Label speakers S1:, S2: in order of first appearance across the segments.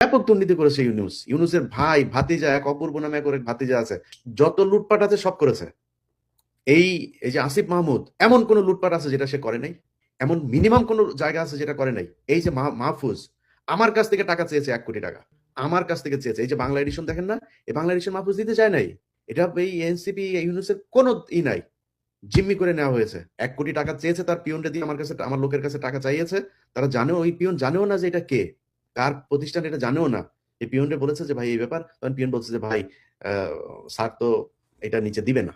S1: ব্যাপক দুর্নীতি করেছে ইউনুস। ইউনুসের ভাই ভাতিজা, এক অপূর্ব নামে এক ভাতিজা আছে। যত লুটপাট আছে, সব করেছে। এই এই যে আসিফ মাহমুদ, এমন কোন লুটপাট আছে যেটা সে করে নাই? এমন মিনিমাম কোন জায়গা আছে যেটা করে নাই? এই যে মাহফুজ, আমার কাছ থেকে টাকা চেয়েছে এক কোটি টাকা। আমার কাছ থেকে চেয়েছে। এই যে বাংলা এডিশন দেখেন না? এই বাংলা এডিশন মাহফুজ দিতে চায় নাই। এটা এই এনসিপি ইউনুসের কোনো ই নাই। জিম্মি করে নেওয়া হয়েছে। এক কোটি টাকা চেয়েছে তার পিয়নটা দিয়ে আমার কাছে, আমার লোকের কাছে টাকা চাইয়েছে। তারা জানেও, ওই পিয়ন জানেও না যে এটা কে। কার প্রতিষ্ঠান এটা জানেও না। এই পিয়নটা বলেছে যে ভাই এই ব্যাপার। তখন পিয়ন বলছে যে ভাই স্যার তো এটা নিচে দিবে না।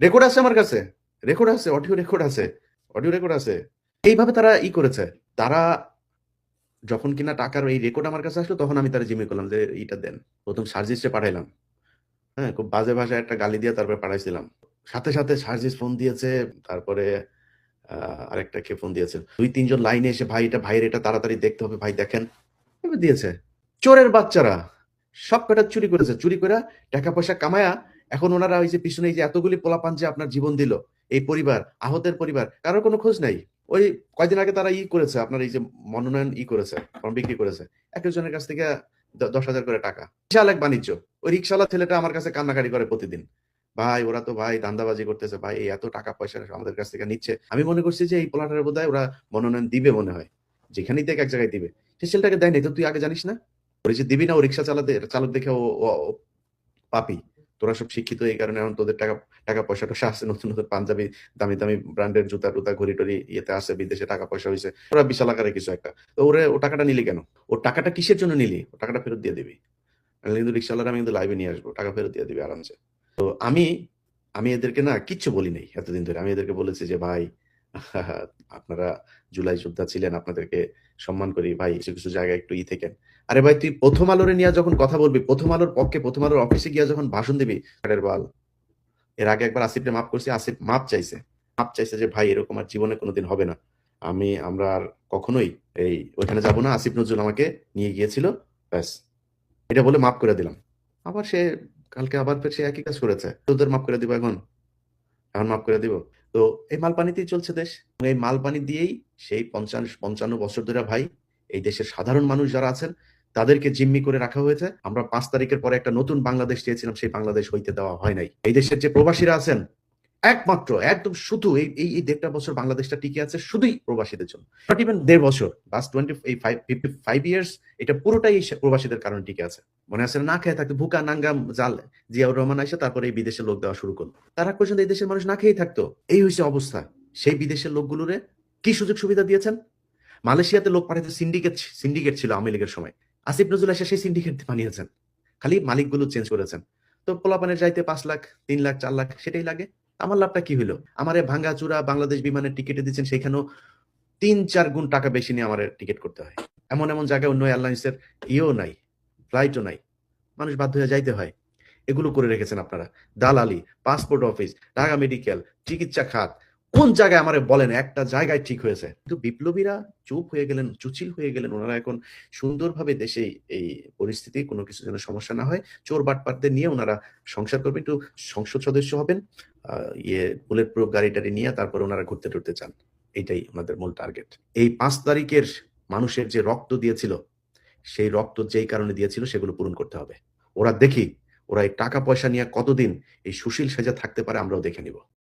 S1: রেকর্ড আছে আমার কাছে। রেকর্ড আছে অডিও রেকর্ড আছে। অডিও রেকর্ড আছে। এইভাবে তারা ই করেছে। তারা যখন কিনা টাকার এই রেকর্ড আমার কাছে আসলো তখন আমি তারা জিম্মি করলাম যে এইটা দেন। প্রথম সার্জিসে পাঠাইলাম। হ্যাঁ খুব বাজে ভাষায় একটা গালি দিয়ে তারপরে পাঠাইছিলাম। সাথে সাথে সার্জিস ফোন দিয়েছে তারপরে আহ, আরেকটাকে ফোন দিয়েছে। দুই তিনজন লাইনে এসে ভাই এটা ভাইয়ের এটা তাড়াতাড়ি দেখতে হবে। ভাই দেখেন। এভাবে দিয়েছে। চোরের বাচ্চারা সব কটা চুরি করেছে। চুরি করে টাকা পয়সা কামায়া এখন ওনারা ওই যে পিছনে যে এতগুলি পোলাপান যে আপনার জীবন দিল, এই পরিবার, আহতের পরিবার, কারোর কোনো খোঁজ নাই। ওই কয়দিন আগে তারা ই করেছে, আপনার এই যে মনোনয়ন ই করেছে বিক্রি করেছে। এক একজনের কাছ থেকে দশ হাজার করে টাকা। বিশাল এক বাণিজ্য। ওই রিক্সাওয়ালা ছেলেটা আমার কাছে কান্নাকারি করে প্রতিদিন। ভাই, ওরা তো ভাই দান্দাবাজি করতেছে, ভাই এই এত টাকা পয়সা আমাদের কাছ থেকে নিচ্ছে। আমি মনে করছি যে এই পোলাটার বোধ ওরা মনোনয়ন দিবে মনে হয়। যেখানেই দেখ এক জায়গায় দিবে। সে ছেলেটাকে দেয় নাই তো তুই আগে জানিস না? ওই যে দিবি না, ও রিক্সা চালাতে, চালক দেখে ও পাপি। তোরা সব শিক্ষিত, এই কারণে এখন তোদের টাকা টাকা পয়সা আছে, নতুন নতুন পাঞ্জাবি, দামি দামি ব্র্যান্ডের জুতা টুতা ঘড়ি টড়ি ইয়েতে আছে, বিদেশে টাকা পয়সা হয়েছে। ওরা বিশাল আকারে কিছু একটা। তো ওরে, ও টাকাটা নিলি কেন? ও টাকাটা কিসের জন্য নিলি? ও টাকাটা ফেরত দিয়ে দিবি। কিন্তু রিক্সাওয়ালার, আমি কিন্তু লাইভে নিয়ে আসব। টাকা ফেরত দিয়ে দিবি আরামসে। তো আমি আমি এদেরকে না কিচ্ছু বলি নাই এতদিন ধরে। আমি এদেরকে বলেছি যে, ভাই আপনারা জুলাই যোদ্ধা ছিলেন, আপনাদেরকে সম্মান করি। ভাই, কিছু কিছু জায়গায় একটু ই থেকেন। আরে ভাই, তুই প্রথম আলোরে নিয়ে যখন কথা বলবি, প্রথম আলোর পক্ষে, প্রথম আলোর অফিসে গিয়ে যখন ভাষণ দিবি, কাঠের বাল। এর আগে একবার আসিফকে মাফ করছি, আসিফ মাপ চাইছে। মাপ চাইছে যে, ভাই, এরকম আর জীবনে কোনোদিন হবে না। আমি, আমরা আর কখনোই এই, ওইখানে যাব না। আসিফ নজরুল আমাকে নিয়ে গিয়েছিল, ব্যাস। এটা বলে মাফ করে দিলাম। আবার সে, কালকে আবার সে একই কাজ করেছে। তোদের মাফ করে দিব এখন? এখন মাফ করে দিব? তো এই মালপানিতেই চলছে দেশ। এই মালপানি দিয়েই সেই পঞ্চান্ন পঞ্চান্ন বছর ধরে ভাই এই দেশের সাধারণ মানুষ যারা আছেন, তাদেরকে জিম্মি করে রাখা হয়েছে। আমরা পাঁচ তারিখের পরে একটা নতুন বাংলাদেশ চেয়েছিলাম, সেই বাংলাদেশ হইতে দেওয়া হয় নাই। এই দেশের যে প্রবাসীরা আছেন একমাত্র, একদম শুধু এই এই দেড়টা বছর বাংলাদেশটা টিকে আছে শুধুই প্রবাসীদের জন্য। নট ইভেন দেড় বছর লাস্ট টোয়েন্টি এই ফিফটি ফাইভ ইয়ার্স এটা পুরোটাই প্রবাসীদের কারণে টিকে আছে। মনে আছে না খেয়ে থাকতো, ভুকা নাঙ্গাম জাল, জিয়াউর রহমান এসে তারপরে এই বিদেশে লোক দেওয়া শুরু করল। তার পর্যন্ত এই দেশের মানুষ না খেয়েই থাকতো। এই হয়েছে অবস্থা। সেই বিদেশের লোকগুলোরে কি সুযোগ সুবিধা দিয়েছেন? মালয়েশিয়াতে লোক পাঠাতে সিন্ডিকেট সিন্ডিকেট ছিল আওয়ামী লীগের সময়। আসিফ নজরুল এসে সেই সিন্ডিকেট বানিয়েছেন। খালি মালিকগুলো চেঞ্জ করেছেন। তো পোলাপানের যাইতে পাঁচ লাখ, তিন লাখ, চার লাখ, সেটাই লাগে। আমার লাভটা কি হলো আমার এই ভাঙ্গা চূড়া বাংলাদেশ বিমানের টিকিটে দিচ্ছেন, সেখানেও তিন, চার গুণ টাকা বেশি নিয়ে আমার টিকিট করতে হয়। এমন এমন জায়গায় অন্য এয়ারলাইন্সের ইয়েও নাই, ফ্লাইটও নাই, মানুষ বাধ্য হয়ে যাইতে হয়। এগুলো করে রেখেছেন আপনারা। দালালি, পাসপোর্ট অফিস, ঢাকা মেডিকেল, চিকিৎসা খাত, কোন জায়গায় আমার বলেন একটা জায়গায় ঠিক হয়েছে? কিন্তু বিপ্লবীরা চুপ হয়ে গেলেন, চুচিল হয়ে গেলেন। ওনারা এখন সুন্দরভাবে দেশে এই পরিস্থিতি, কোনো কিছু যেন সমস্যা না হয়, চোর বাটপাটদের নিয়ে ওনারা সংসার করবেন। একটু সংসদ সদস্য হবেন। ইয়ে বুলেট প্রুফ গাড়ি নিয়ে তারপর ওনারা ঘুরতে টুরতে চান। এইটাই ওনাদের মূল টার্গেট এই পাঁচ তারিখের মানুষের যে রক্ত দিয়েছিল, সেই রক্ত যেই কারণে দিয়েছিল, সেগুলো পূরণ করতে হবে। ওরা দেখি, ওরা এই টাকা পয়সা নিয়ে কতদিন এই সুশীল সেজা থাকতে পারে আমরাও দেখে নিব।